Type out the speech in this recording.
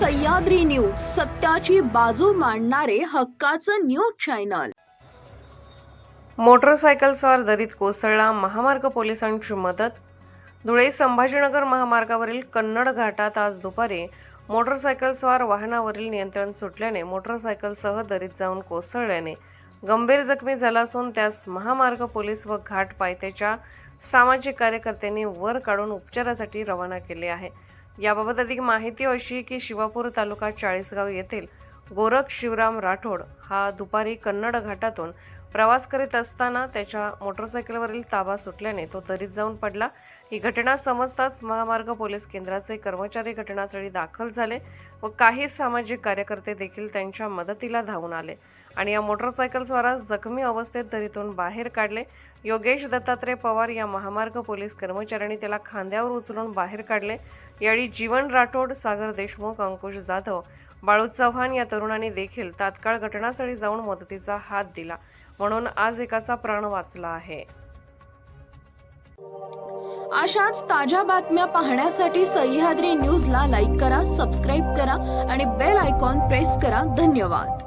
Sahyadri news सत्याची बाजू मांडणारे हक्काचं न्यूज चॅनल. मोटरसायकलस्वार दरीत कोसळला महामार्ग पोलिसांची मदत. धुळे संभाजीनगर महामार्गावरील कन्नड घाटात आज दुपारी मोटरसायकलस्वार वाहनावरील नियंत्रण सुटल्याने मोटरसायकलसह दरीत जाऊन कोसळल्याने गंभीर जखमी झाला असून त्यास महामार्ग पोलीस व घाट पायथ्याच्या सामाजिक कार्यकर्त्यांनी वर काढून उपचारासाठी रवाना केले आहे. याबाबत अधिक माहिती अशी की शिवापूर तालुका चाळीसगाव येथील गोरख शिवराम राठोड हा दुपारी कन्नड घाटातून प्रवास करीत असताना त्याच्या मोटरसायकलवरील ताबा सुटल्याने तो दरीत जाऊन पडला. ही घटना समजताच महामार्ग पोलीस केंद्राचे कर्मचारी घटनास्थळी दाखल झाले व काही सामाजिक कार्यकर्ते देखील त्यांच्या मदतीला धावून आले आणि या मोटरसायकलस्वारास जखमी अवस्थेत दरीतून बाहेर काढले. योगेश दत्तात्रय पवार या महामार्ग पोलीस कर्मचाऱ्यांनी त्याला खांद्यावर उचलून बाहेर काढले. यावेळी जीवन राठोड सागर देशमुख अंकुश जाधव बाळू चव्हाण या तरुणांनी देखील तात्काळ घटनास्थळी जाऊन मदतीचा हात दिला. म्हणून आज एकाचा प्राण वाचला आहे. अशाच ताज्या बातम्या पाहण्यासाठी सह्याद्री न्यूजला लाईक करा सबस्क्राईब करा आणि बेल आयकॉन प्रेस करा. धन्यवाद.